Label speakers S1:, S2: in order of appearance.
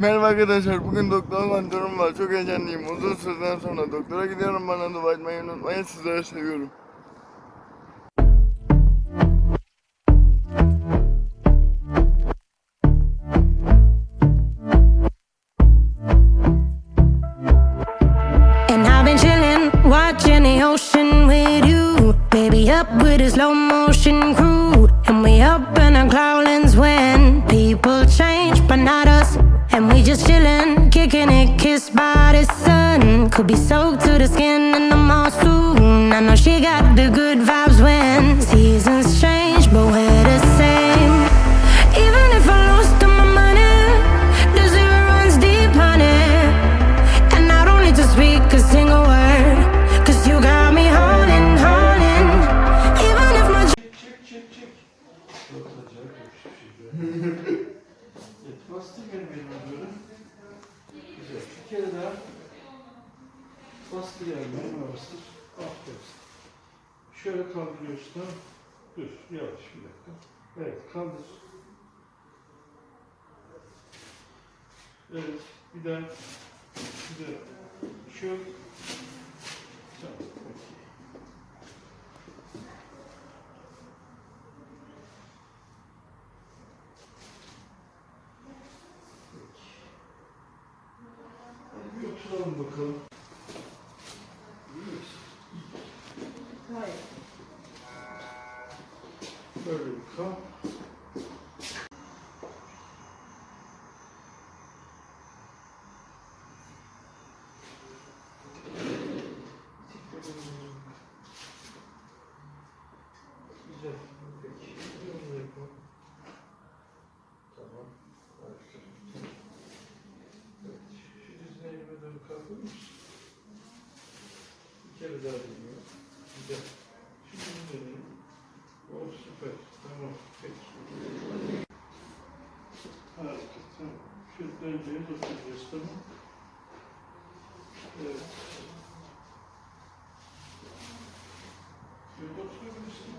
S1: Merhaba arkadaşlar. Bugün var. Çok heyecanlıyım. Uzun süreden sonra doktora gidiyorum. Bana dua etmeyi unutmayın. Sizleri seviyorum.
S2: And I've been chillin', watching the ocean with you. Baby, up with a slow motion crew. And we up in our cloudlands when people change, but not just chillin', kicking it, kissed by the sun. Could be soaked to the skin in the mall soon. I know she got the good vibes when seasons change, but we're the same. Even if I lost all my money, the zero runs deep, honey. And I don't need to speak a single word. Cause you got me holding, holding. Even if my
S3: Çık çık çık. Bastır benim elime böyle. Güzel. Bir kere daha. Bastır elime bastır. Aferin. Şöyle kaldırıyorsun. tamam. Dur yavaş bir dakika. Evet kaldır. Evet bir daha. Bir daha. Şu. Alalım bakalım.
S4: Hayır.
S3: Böyle bir kap. Güzel. Peki. özel bulunuyor. Güzel. Şimdi bunu deneyelim. Oh süper. Tamam. Peki. Harika. Tamam. Şu döngüyü tutacağız. Tamam. Evet. Şöyle oturabilirsiniz.